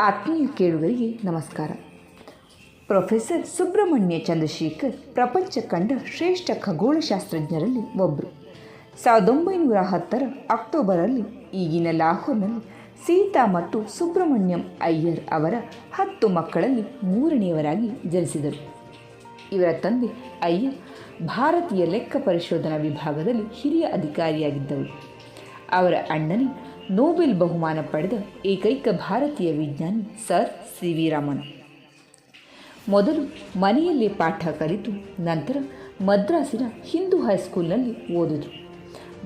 ಆತ್ಮೀಯ ಕೇಳುಗರಿಗೆ ನಮಸ್ಕಾರ. ಪ್ರೊಫೆಸರ್ ಸುಬ್ರಹ್ಮಣ್ಯ ಚಂದ್ರಶೇಖರ್ ಪ್ರಪಂಚ ಕಂಡ ಶ್ರೇಷ್ಠ ಖಗೋಳಶಾಸ್ತ್ರಜ್ಞರಲ್ಲಿ ಒಬ್ಬರು ಸಾವಿರದ ಒಂಬೈನೂರ ಹತ್ತರ ಅಕ್ಟೋಬರಲ್ಲಿ ಈಗಿನ ಲಾಹೋರ್ನಲ್ಲಿ ಸೀತಾ ಮತ್ತು ಸುಬ್ರಹ್ಮಣ್ಯಂ ಅಯ್ಯರ್ ಅವರ ಹತ್ತು ಮಕ್ಕಳಲ್ಲಿ ಮೂರನೆಯವರಾಗಿ ಜನಿಸಿದರು. ಇವರ ತಂದೆ ಅಯ್ಯರ್ ಭಾರತೀಯ ಲೆಕ್ಕ ಪರಿಶೋಧನಾ ವಿಭಾಗದಲ್ಲಿ ಹಿರಿಯ ಅಧಿಕಾರಿಯಾಗಿದ್ದವರು ಅವರ ಅಣ್ಣನೇ ನೋಬೆಲ್ ಬಹುಮಾನ ಪಡೆದ ಏಕೈಕ ಭಾರತೀಯ ವಿಜ್ಞಾನಿ ಸರ್ ಸಿ ವಿ ರಾಮನ್. ಮೊದಲು ಮನೆಯಲ್ಲೇ ಪಾಠ ಕಲಿತು ನಂತರ ಮದ್ರಾಸಿನ ಹಿಂದೂ ಹೈಸ್ಕೂಲ್ನಲ್ಲಿ ಓದಿದರು.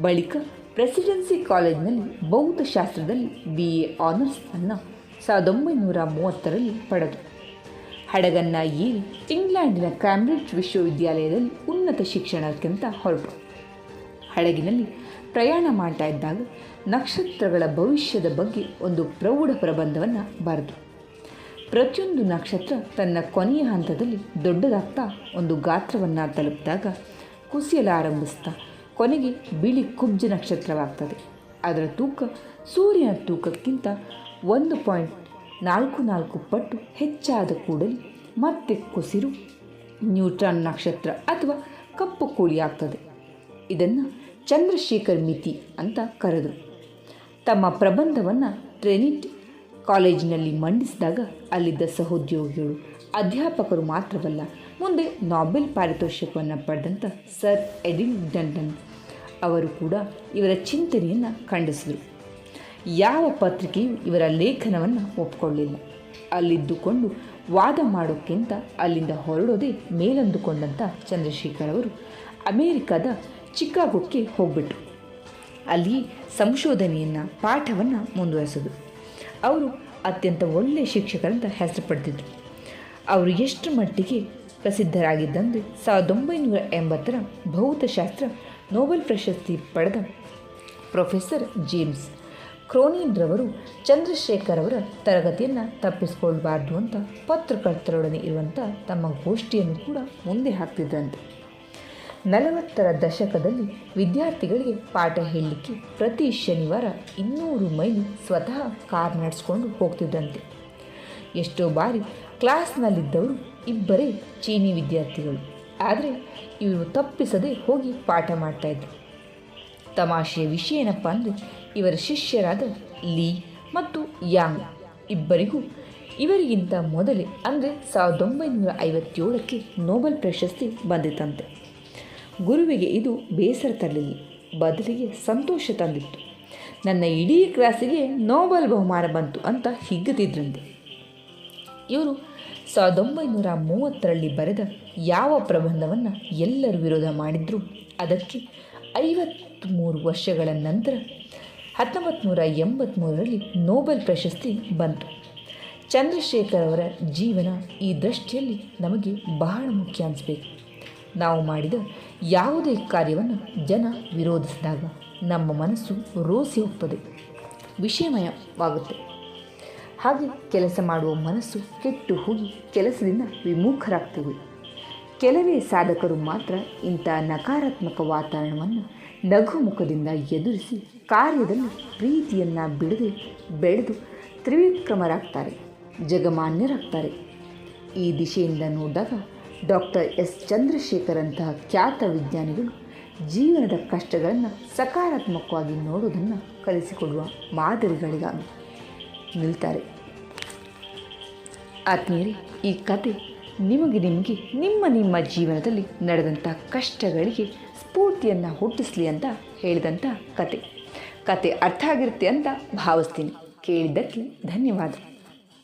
ಬಳಿಕ ಪ್ರೆಸಿಡೆನ್ಸಿ ಕಾಲೇಜ್ನಲ್ಲಿ ಭೌತಶಾಸ್ತ್ರದಲ್ಲಿ ಬಿ ಎ ಆನರ್ಸ್ ಅನ್ನು ಸಾವಿರದ ಒಂಬೈನೂರ ಮೂವತ್ತರಲ್ಲಿ ಪಡೆದರು ಹಡಗನ್ನ ಏರಿ ಇಂಗ್ಲೆಂಡಿನ ಕ್ಯಾಂಬ್ರಿಡ್ಜ್ ವಿಶ್ವವಿದ್ಯಾಲಯದಲ್ಲಿ ಉನ್ನತ ಶಿಕ್ಷಣಕ್ಕಿಂತ ಹೊರಟರು ಹಡಗಿನಲ್ಲಿ ಪ್ರಯಾಣ ಮಾಡ್ತಾ ಇದ್ದಾಗ ನಕ್ಷತ್ರಗಳ ಭವಿಷ್ಯದ ಬಗ್ಗೆ ಒಂದು ಪ್ರೌಢ ಪ್ರಬಂಧವನ್ನು ಬರೆದು. ಪ್ರತಿಯೊಂದು ನಕ್ಷತ್ರ ತನ್ನ ಕೊನೆಯ ಹಂತದಲ್ಲಿ ದೊಡ್ಡದಾಗ್ತಾ ಒಂದು ಗಾತ್ರವನ್ನು ತಲುಪಿದಾಗ ಕುಸಿಯಲು ಆರಂಭಿಸ್ತಾ ಕೊನೆಗೆ ಬಿಳಿ ಕುಬ್ಜ ನಕ್ಷತ್ರವಾಗ್ತದೆ. ಅದರ ತೂಕ ಸೂರ್ಯನ ತೂಕಕ್ಕಿಂತ ಒಂದು ಪಾಯಿಂಟ್ ನಾಲ್ಕು ನಾಲ್ಕು ಪಟ್ಟು ಹೆಚ್ಚಾದ ಕೂಡಲೇ ಮತ್ತೆ ಕುಸಿರು ನ್ಯೂಟ್ರಾನ್ ನಕ್ಷತ್ರ ಅಥವಾ ಕಪ್ಪು ಕೋಳಿ ಆಗ್ತದೆ. ಇದನ್ನು ಚಂದ್ರಶೇಖರ್ ಮಿತಿ ಅಂತ ಕರೆದರು ತಮ್ಮ ಪ್ರಬಂಧವನ್ನು ಟ್ರೆನಿಟ್ ಕಾಲೇಜಿನಲ್ಲಿ ಮಂಡಿಸಿದಾಗ ಅಲ್ಲಿದ್ದ ಸಹೋದ್ಯೋಗಿಗಳು, ಅಧ್ಯಾಪಕರು ಮಾತ್ರವಲ್ಲ, ಮುಂದೆ ನಾಬೆಲ್ ಪಾರಿತೋಷಿಕವನ್ನು ಪಡೆದಂಥ ಸರ್ ಎಡಿಂಗ್ಡನ್ ಅವರು ಕೂಡ ಇವರ ಚಿಂತನೆಯನ್ನು ಖಂಡಿಸಿದರು. ಯಾವ ಪತ್ರಿಕೆಯು ಇವರ ಲೇಖನವನ್ನು ಒಪ್ಪಿಕೊಳ್ಳಿಲ್ಲ ಅಲ್ಲಿದ್ದುಕೊಂಡು ವಾದ ಮಾಡೋಕ್ಕಿಂತ ಅಲ್ಲಿಂದ ಹೊರಡೋದೇ ಮೇಲಂದುಕೊಂಡಂಥ ಚಂದ್ರಶೇಖರ್ ಅವರು ಅಮೇರಿಕಾದ ಚಿಕಾಗೋಕ್ಕೆ ಹೋಗ್ಬಿಟ್ರು. ಅಲ್ಲಿ ಸಂಶೋಧನೆಯನ್ನು, ಪಾಠವನ್ನು ಮುಂದುವರೆಸೋದು ಅವರು ಅತ್ಯಂತ ಒಳ್ಳೆಯ ಶಿಕ್ಷಕರಂತ ಹೆಸರು ಪಡೆದಿದ್ರು. ಅವರು ಎಷ್ಟು ಮಟ್ಟಿಗೆ ಪ್ರಸಿದ್ಧರಾಗಿದ್ದಂದರೆ ಸಾವಿರದ ಒಂಬೈನೂರ ಎಂಬತ್ತರ ಭೌತಶಾಸ್ತ್ರ ನೋಬೆಲ್ ಪ್ರಶಸ್ತಿ ಪಡೆದ ಪ್ರೊಫೆಸರ್ ಜೇಮ್ಸ್ ಕ್ರೋನಿನ್ರವರು ಚಂದ್ರಶೇಖರ್ ಅವರ ತರಗತಿಯನ್ನು ತಪ್ಪಿಸಿಕೊಳ್ಬಾರ್ದು ಅಂತ ಪತ್ರಕರ್ತರೊಡನೆ ಇರುವಂಥ ತಮ್ಮ ಗೋಷ್ಠಿಯನ್ನು ಕೂಡ ಮುಂದೆ ಹಾಕ್ತಿದ್ರಂತೆ. ನಲವತ್ತರ ದಶಕದಲ್ಲಿ ವಿದ್ಯಾರ್ಥಿಗಳಿಗೆ ಪಾಠ ಹೇಳಲಿಕ್ಕೆ ಪ್ರತಿ ಶನಿವಾರ ಇನ್ನೂರು ಮೈಲಿ ಸ್ವತಃ ಕಾರ್ ನಡೆಸ್ಕೊಂಡು ಹೋಗ್ತಿದ್ದಂತೆ ಎಷ್ಟೋ ಬಾರಿ ಕ್ಲಾಸ್ನಲ್ಲಿದ್ದವರು ಇಬ್ಬರೇ ಚೀನಿ ವಿದ್ಯಾರ್ಥಿಗಳು. ಆದರೆ ಇವರು ತಪ್ಪಿಸದೆ ಹೋಗಿ ಪಾಠ ಮಾಡ್ತಾಯಿದ್ರು ತಮಾಷೆಯ ವಿಷಯ ಏನಪ್ಪ ಅಂದರೆ ಇವರ ಶಿಷ್ಯರಾದ ಲೀ ಮತ್ತು ಯಾಂಗ್ ಇಬ್ಬರಿಗೂ ಇವರಿಗಿಂತ ಮೊದಲೇ ಅಂದರೆ ಸಾವಿರದ ಒಂಬೈನೂರ ಐವತ್ತೇಳಕ್ಕೆ ನೋಬೆಲ್ ಪ್ರಶಸ್ತಿ ಬಂದಿತಂತೆ ಗುರುವಿಗೆ ಇದು ಬೇಸರ ತರಲಿಲ್ಲ. ಬದಲಿಗೆ ಸಂತೋಷ ತಂದಿತ್ತು. ನನ್ನ ಇಡೀ ಕ್ಲಾಸಿಗೆ ನೋಬಲ್ ಬಹುಮಾನ ಬಂತು ಅಂತ ಹಿಗ್ಗುತ್ತಿದ್ರಂತೆ. ಇವರು ಸಾವಿರದ ಒಂಬೈನೂರ ಮೂವತ್ತರಲ್ಲಿ ಬರೆದ ಯಾವ ಪ್ರಬಂಧವನ್ನು ಎಲ್ಲರೂ ವಿರೋಧ ಮಾಡಿದ್ರು. ಅದಕ್ಕೆ ಐವತ್ತ್ಮೂರು ವರ್ಷಗಳ ನಂತರ ಹತ್ತೊಂಬತ್ತು ನೂರ ಎಂಬತ್ತ್ಮೂರರಲ್ಲಿ ನೋಬೆಲ್ ಪ್ರಶಸ್ತಿ ಬಂತು. ಚಂದ್ರಶೇಖರ್ ಅವರ ಜೀವನ ಈ ದೃಷ್ಟಿಯಲ್ಲಿ ನಮಗೆ ಬಹಳ ಮುಖ್ಯ ಅನಿಸ್ಬೇಕು. ನಾವು ಮಾಡಿದ ಯಾವುದೇ ಕಾರ್ಯವನ್ನು ಜನ ವಿರೋಧಿಸಿದಾಗ ನಮ್ಮ ಮನಸ್ಸು ರೋಸಿ ಹೋಗ್ತದೆ. ವಿಷಯಮಯವಾಗುತ್ತೆ. ಹಾಗೆ ಕೆಲಸ ಮಾಡುವ ಮನಸ್ಸು ಕೆಟ್ಟು ಹೋಗಿ ಕೆಲಸದಿಂದ ವಿಮುಖರಾಗ್ತೇವೆ. ಕೆಲವೇ ಸಾಧಕರು ಮಾತ್ರ ಇಂಥ ನಕಾರಾತ್ಮಕ ವಾತಾವರಣವನ್ನು ನಗುಮುಖದಿಂದ ಎದುರಿಸಿ ಕಾರ್ಯದಲ್ಲಿ ಪ್ರೀತಿಯನ್ನು ಬಿಡದೆ ಬೆಳೆದು ತ್ರಿವಿಕ್ರಮರಾಗ್ತಾರೆ, ಜಗಮಾನ್ಯರಾಗ್ತಾರೆ. ಈ ದಿಶೆಯಿಂದ ನೋಡಿದಾಗ ಡಾಕ್ಟರ್ ಎಸ್ ಚಂದ್ರಶೇಖರಂತಹ ಖ್ಯಾತ ವಿಜ್ಞಾನಿಗಳು ಜೀವನದ ಕಷ್ಟಗಳನ್ನು ಸಕಾರಾತ್ಮಕವಾಗಿ ನೋಡುವುದನ್ನು ಕಲಿಸಿಕೊಡುವ ಮಾದರಿಗಳಿಗಾಗಿ ನಿಲ್ತಾರೆ. ಆತ್ಮೀಯರೇ, ಈ ಕತೆ ನಿಮಗೆ ನಿಮಗೆ ನಿಮ್ಮ ನಿಮ್ಮ ಜೀವನದಲ್ಲಿ ನಡೆದಂಥ ಕಷ್ಟಗಳಿಗೆ ಸ್ಫೂರ್ತಿಯನ್ನು ಹುಟ್ಟಿಸಲಿ ಅಂತ ಹೇಳಿದಂಥ ಕತೆ. ಕತೆ ಅರ್ಥ ಆಗಿರುತ್ತೆ ಅಂತ ಭಾವಿಸ್ತೀನಿ. ಕೇಳಿದ್ದಕ್ಕೆ ಧನ್ಯವಾದ.